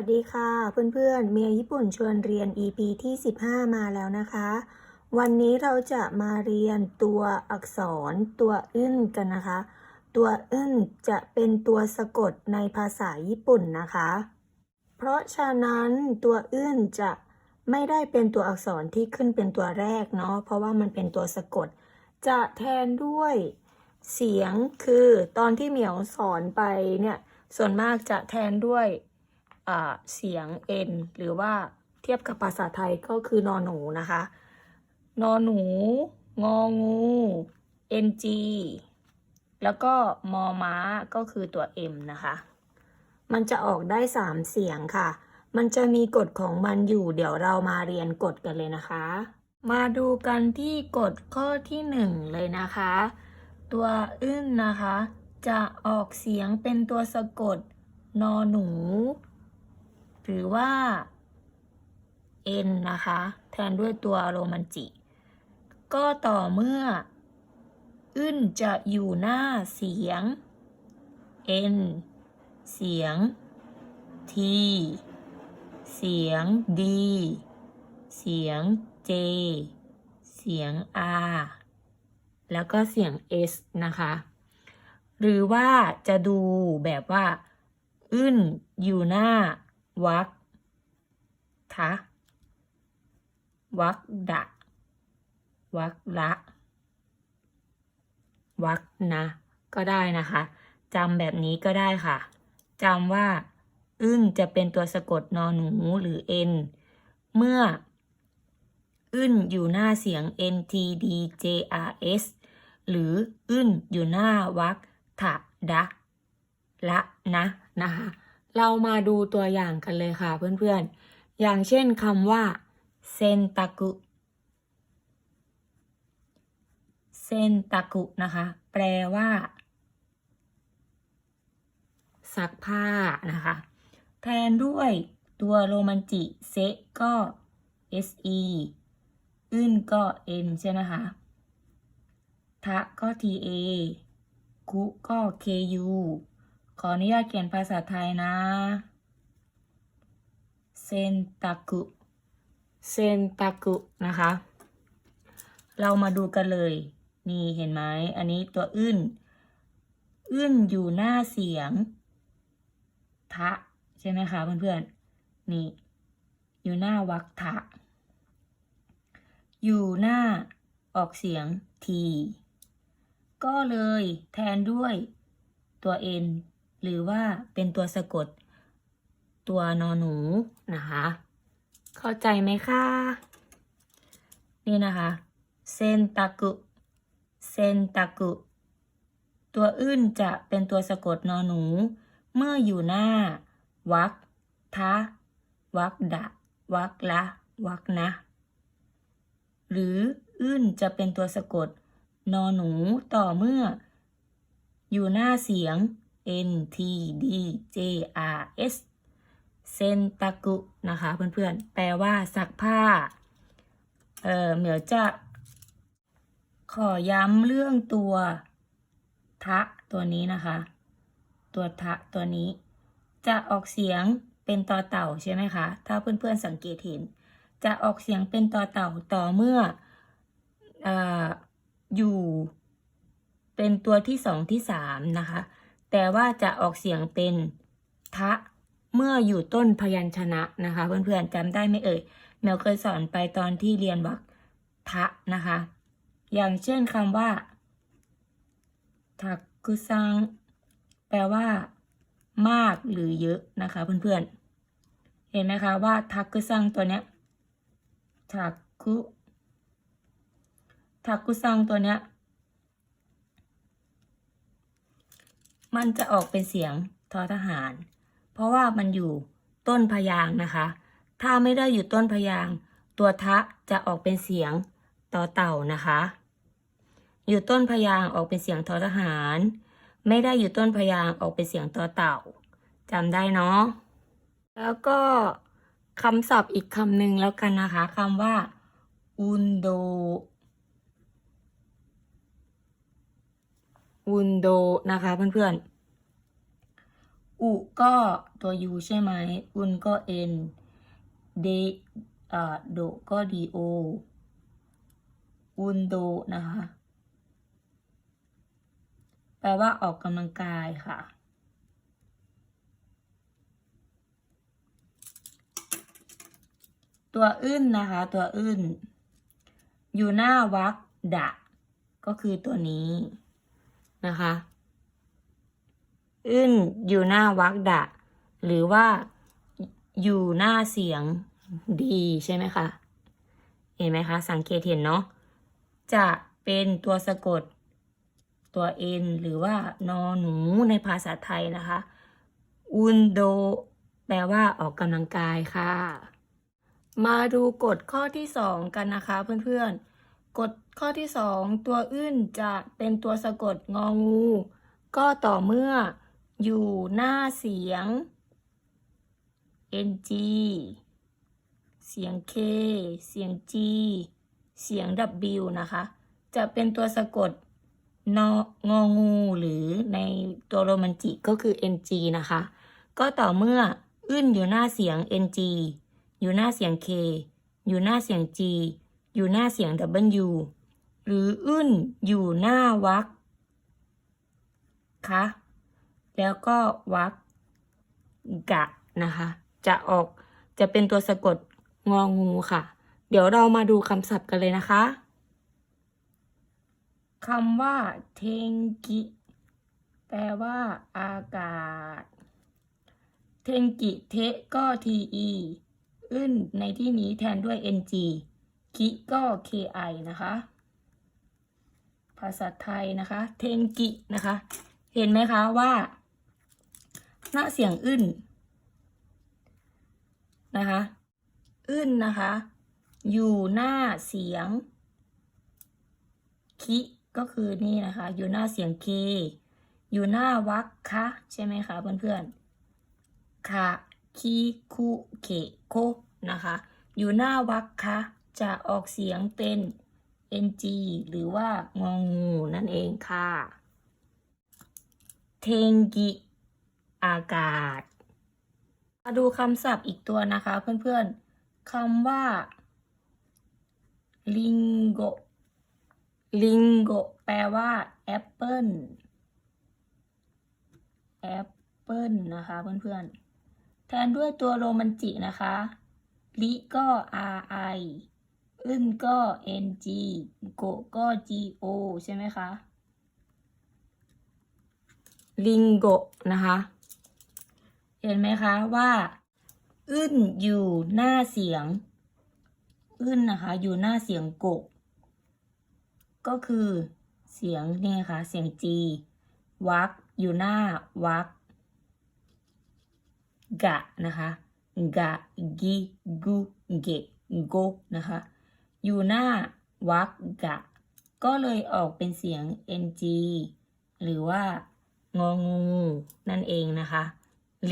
วัสดีค่ะ เพื่อนๆ เมียญี่ปุ่นชวนเรียน EP ที่ 15 มาแล้วนะคะ วันนี้เราจะมาเรียนตัวอักษรตัวอึ้นกันนะคะ ตัวอึ้นจะเป็นตัวสะกดในภาษาญี่ปุ่นนะคะ เพราะฉะนั้นตัวอึ้นจะไม่ได้เป็นตัวอักษรที่ขึ้นเป็นตัวแรกเนาะเพราะว่ามันเป็นตัวสะกด จะแทนด้วยเสียงคือตอนที่เหมียวสอนไปเนี่ยส่วนมากจะแทนด้วย เสียง n หรือว่าเทียบกับภาษาไทยก็คือนอหนูนะคะ นอหนู งองู ng แล้วก็มอม้าก็คือตัว m นะคะ มันจะออกได้3เสียงค่ะ มันจะมีกฎของมันอยู่ เดี๋ยวเรามาเรียนกฎกันเลยนะคะ มาดูกันที่กฎข้อที่1เลยนะคะ ตัวอึ้นนะคะ จะออกเสียงเป็นตัวสะกด นอหนู หรือว่า n นะคะ แทนด้วยตัวโรมันจิ ก็ต่อเมื่ออึ้นจะอยู่หน้าเสียง n เสียง t เสียง d เสียง j เสียง r แล้วก็เสียง s นะคะ หรือว่าจะดูแบบว่า อึ้นอยู่หน้า วักทะวักดะวักละวักนะ ก็ได้นะคะจำแบบนี้ก็ได้ค่ะจำว่า อึ้นจะเป็นตัวสะกดนอหนูหรือ n เมื่อ อึ้นอยู่หน้าเสียง n t d j r s หรืออึ้นอยู่หน้าวักถะดะละนะนะคะ เรามาดูตัวอย่างกันเลยค่ะเพื่อนๆ อย่างเช่นคำว่าเซนตากุเซนตากุนะคะ แปลว่าซักผ้านะคะ แทนด้วยตัวโรมันจิเซก็ se อึ้นก็ n ใช่ไหมคะทะก็ ta กุก็ ku ขออนุญาตเขียนภาษาไทยนะเซนตากุเซนตากุนะคะ เรามาดูกันเลย นี่เห็นไหมอันนี้ตัวอึ้นอึ้นอยู่หน้าเสียง ทะ ใช่ไหมคะเพื่อนๆ นี่ อยู่หน้าวักทะ อยู่หน้าออกเสียงที ก็เลยแทนด้วยตัว n หรือว่าเป็นตัวสะกด ตัวนอหนูนะคะ เข้าใจไหมคะนี่นะคะเซนตากุเซนตากุตัวอื่นจะเป็นตัวสะกดนอหนู เมื่ออยู่หน้า วักทะวักดะ วักละ วักนะ หรืออื่นจะเป็นตัวสะกด นอหนูต่อเมื่อ อยู่หน้าเสียง n t d j r s เซนตากุนะคะเพื่อนๆ แปลว่าซักผ้า เออเหมียวจะ ขอย้ำเรื่องตัวทะตัวนี้นะคะ ตัวทะตัวนี้ จะออกเสียงเป็นต่อเต่าใช่ไหมคะ ถ้าเพื่อนๆสังเกตเห็น จะออกเสียงเป็นต่อเต่าต่อเมื่อออยู่เป็นตัวที่สองที่สามนะคะ แต่ว่าจะออกเสียงเป็นทะเมื่ออยู่ต้นพยัญชนะนะคะ เพื่อนๆจำได้ไหมเอ่ยแมวเคยสอนไปตอนที่เรียนวรรคทะนะคะ อย่างเช่นคำว่าทักกุซังแปลว่า มากหรือเยอะนะคะ เพื่อนๆ เห็นไหมคะว่าทักกุซังตัวเนี้ยทักกุทักกุซังตัวเนี้ย มันจะออกเป็นเสียงทอทหาร เพราะว่ามันอยู่ต้นพยางนะคะ ถ้าไม่ได้อยู่ต้นพยาง ตัวทะจะออกเป็นเสียงต่อเต่านะคะ อยู่ต้นพยางออกเป็นเสียงทอทหาร ไม่ได้อยู่ต้นพยางออกเป็นเสียงต่อเต่าจำได้เนาะแล้วก็คำศัพท์อีกคำหนึ่งแล้วกันนะคะคำว่าอุนโด อุนโดนะคะเพื่อนๆ อุก็ตัว u ใช่ไหมอุนก็ n เดอ่าโดก็ do อุนโดนะคะ แปลว่าออกกำลังกายค่ะตัวอึนนะคะ ตัวอึนอยู่หน้าวักดะ ก็คือตัวนี้ นะคะอึ้นอยู่หน้าวักดะ หรือว่าอยู่หน้าเสียงดีใช่ไหมคะ เห็นไหมคะ สังเกตเห็นเนาะจะเป็นตัวสะกดตัว n หรือว่านอหนูในภาษาไทยนะคะ อุนโด แปลว่าออกกำลังกายค่ะ มาดูกฎข้อที่สองกันนะคะเพื่อนๆ กฎ ข้อที่สองตัวอื่นจะเป็นตัวสะกดงองู ก็ต่อเมื่ออยู่หน้าเสียง ng เสียง k เสียง g เสียง w นะคะ จะเป็นตัวสะกดนององูหรือในตัวโรมันจิก็คือ ng นะคะ ก็ต่อเมื่ออึ้นอยู่หน้าเสียง ng อยู่หน้าเสียง k อยู่หน้าเสียง g อยู่หน้าเสียง w หรืออึ้นอยู่หน้าวักคะแล้วก็วักกะนะคะ จะออกจะเป็นตัวสะกดงองูค่ะ เดี๋ยวเรามาดูคำศัพท์กันเลยนะคะคำว่าเทงกิแปลว่าอากาศ เทงกิเทก็ทีอีอึ้นในที่นี้แทนด้วย ng กิก็ ki นะคะ ภาษาไทยนะคะ เทงกินะคะ เห็นไหมคะว่าหน้าเสียงอึ้นนะคะอึ้นนะคะ อยู่หน้าเสียง คิก็คือนี่นะคะ อยู่หน้าเสียงเค อยู่หน้าวักคะใช่ไหมคะเพื่อนๆคะคิคุเคโคนะคะ อยู่หน้าวักคะจะออกเสียงเป็น ng หรือว่างองูนั่นเองค่ะ เทงกิอากาศ มาดูคำศัพท์อีกตัวนะคะเพื่อนๆคำว่าลิงโกลิงโกแปลว่าแอปเปิลแอปเปิลนะคะเพื่อนๆ แทนด้วยตัวโรมันจินะคะ ลิก็ r i อึ้นก็ n g โกก็ g o ใช่ไหมคะ ลิงโกนะคะ เห็นไหมคะว่าอึ้นอยู่หน้าเสียง อึ้นนะคะ อยู่หน้าเสียงโก ก็คือเสียงนี่ค่ะ เสียงจีวักอยู่หน้าวักกะนะคะกะกิกุเกะโกนะคะ อยู่หน้าวักกะ ก็เลยออกเป็นเสียง ng หรือว่างองูนั่นเองนะคะ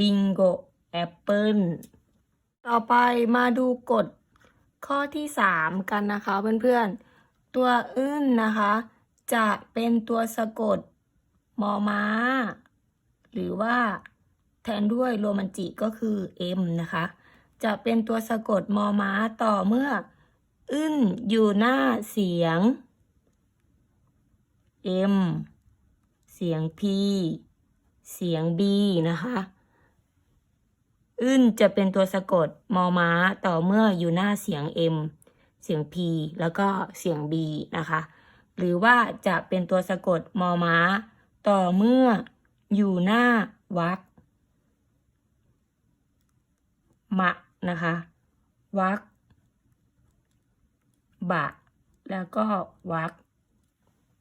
ลิงโกแอปเปิลต่อไปมาดูกฎข้อที่ 3 กันนะคะเพื่อนๆ ตัวอึ้นนะคะ จะเป็นตัวสะกดมอม้า หรือว่าแทนด้วยโรมันจิก็คือ M นะคะ จะเป็นตัวสะกดมอม้าต่อเมื่อ อึ้นอยู่หน้าเสียง M เสียง P เสียง B นะคะ อึ้นจะเป็นตัวสะกดมอม้าต่อเมื่ออยู่หน้าเสียง M เสียง P แล้วก็เสียง B นะคะ หรือว่าจะเป็นตัวสะกดมอม้า ต่อเมื่ออยู่หน้าวักมะนะคะวัก บะ แล้วก็วัก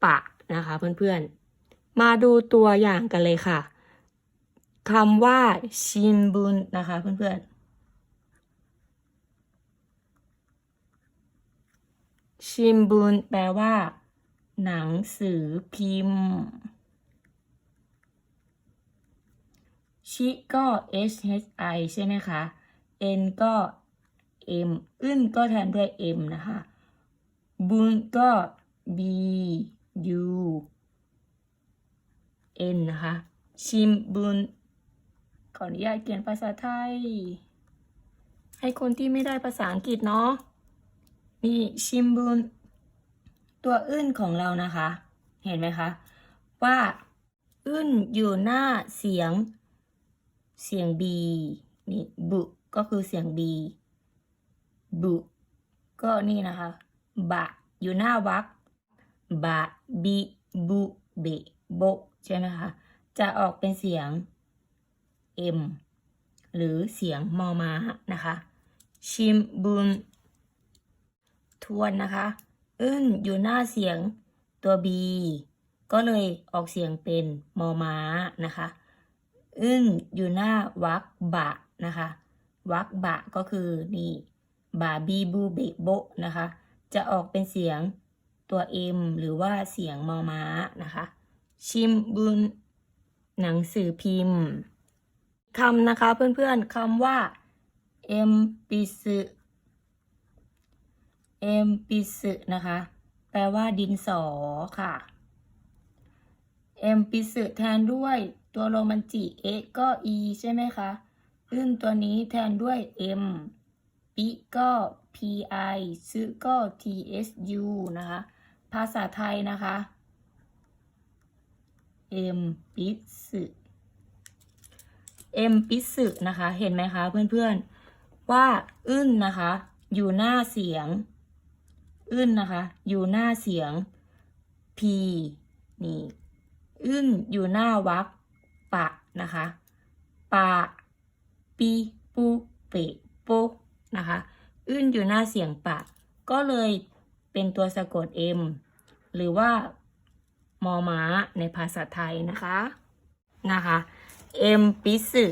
ปะนะคะเพื่อนๆ มาดูตัวอย่างกันเลยค่ะคำว่าชินบุนนะคะเพื่อนๆ ชินบุนแปลว่า หนังสือพิมพ์ ชิก็ h h i ใช่ไหมคะ n ก็ m อึ้นก็แทนด้วย m นะคะ บุนก็ b u n นะคะ ชิมบุนขออนุญาตเขียนภาษาไทย ให้คนที่ไม่ได้ภาษาอังกฤษเนาะนี่ชิมบุนตัวอื้นของเรานะคะ เห็นไหมคะ ว่าอื้นอยู่หน้าเสียง เสียง b นี่บุก็คือเสียง b บุก็นี่นะคะ บะอยู่หน้าวักบะบิบุเบโบใช่ไหมคะ จะออกเป็นเสียง m หรือเสียงมอม้านะคะ ชิมบุนทวนนะคะอึ้นอยู่หน้าเสียงตัว b ก็เลยออกเสียงเป็นมอม้านะคะอึ้นอยู่หน้าวักบะนะคะวักบะก็คือนี่บาบีบูเบะโบนะคะ จะออกเป็นเสียงตัว M หรือว่าเสียงมอม้านะคะ ชิมบุนหนังสือพิมพ์คำนะคะเพื่อนๆคำว่าเอ็มปิสึเอ็มปิสึนะคะ แปลว่าดินสอค่ะเอ็มปิสึแทนด้วยตัวโรมันจิเอก็ e ใช่ไหมคะซึ่งตัวนี้แทนด้วย m ปิก็ pi ซึก็ tsu นะคะ ภาษาไทยนะคะ m ปิสึ m ปิสึนะคะ เห็นไหมคะเพื่อนๆ ว่าอึ้นนะคะ อยู่หน้าเสียง อึ้นนะคะ อยู่หน้าเสียง p นี่ อึ้นอยู่หน้าวักปะนะคะ ปะ ปีปุเปโปนะคะ อึ้นอยู่หน้าเสียงปะ ก็เลยเป็นตัวสะกด M หรือว่ามอม้าในภาษาไทยนะคะนะคะ M ปิสึ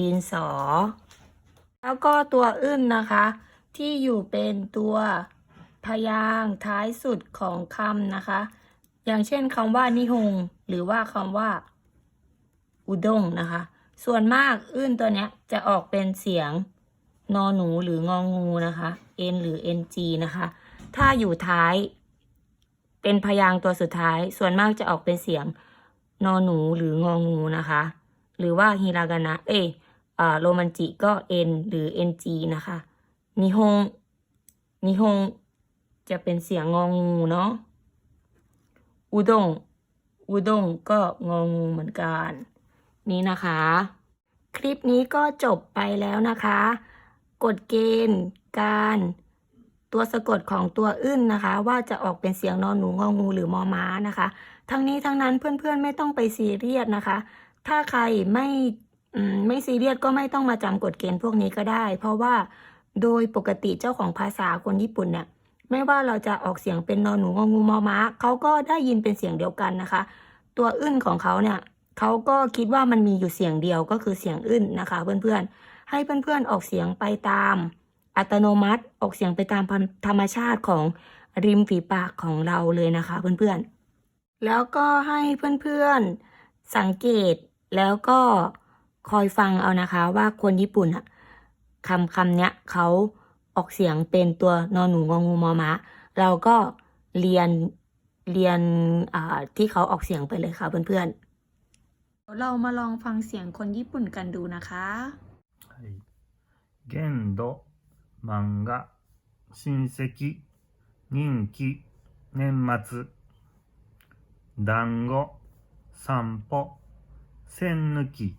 ดินสอ แล้วก็ตัวอึ้นนะคะ ที่อยู่เป็นตัวพยางค์ท้ายสุดของคำนะคะ อย่างเช่นคำว่านิฮงหรือว่าคำว่า อุด้งนะคะ ส่วนมากอื้นตัวเนี้ยจะออกเป็นเสียง นอหนูหรืององูนะคะ n หรือ ng นะคะ ถ้าอยู่ท้าย เป็นพยางค์ตัวสุดท้าย ส่วนมากจะออกเป็นเสียงนอหนูหรืององูนะคะ หรือว่าฮิรากานะ เอยอ่าโรมันจิก็ n หรือ ng นะคะนิฮงนิฮงจะเป็นเสียงงองูเนาะอุด้งอุด้งก็งองูเหมือนกัน นี่นะคะ คลิปนี้ก็จบไปแล้วนะคะ กฎเกณฑ์ การตัวสะกดของตัวอึ้นนะคะ ว่าจะออกเป็นเสียงนอนหนูงองูหรือมอม้านะคะ ทั้งนี้ทั้งนั้นเพื่อนๆไม่ต้องไปซีเรียสนะคะ ถ้าใครไม่ไม่ซีเรียสก็ไม่ต้องมาจำกฎเกณฑ์พวกนี้ก็ได้ เพราะว่าโดยปกติเจ้าของภาษาคนญี่ปุ่นเนี่ยไม่ว่าเราจะออกเสียงเป็นนอนหนูงองูมอม้าเขาก็ได้ยินเป็นเสียงเดียวกันนะคะ ตัวอึ้นของเขาเนี่ยเขาก็คิดว่ามันมีอยู่เสียงเดียวก็คือเสียงอึ้นนะคะ เพื่อนๆ ให้เพื่อนๆออกเสียงไปตาม อัตโนมัติออกเสียงไปตามธรรมชาติของริมฝีปากของเราเลยนะคะเพื่อนๆ แล้วก็ให้เพื่อนๆสังเกตแล้วก็คอยฟังเอานะคะว่าคนญี่ปุ่นอะคำคำเนี้ยเขาออกเสียงเป็นตัวนอนหนูงองูมอม้าเราก็เรียนเรียนที่เขาออกเสียงไปเลยค่ะเพื่อนๆเรามาลองฟังเสียงคนญี่ปุ่นกันดูนะคะ。 限度、漫画、親戚、人気、年末、団子、散歩、線抜き、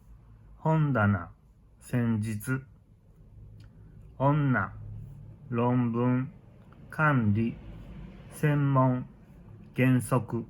本棚、先日、女、論文、管理、専門、原則、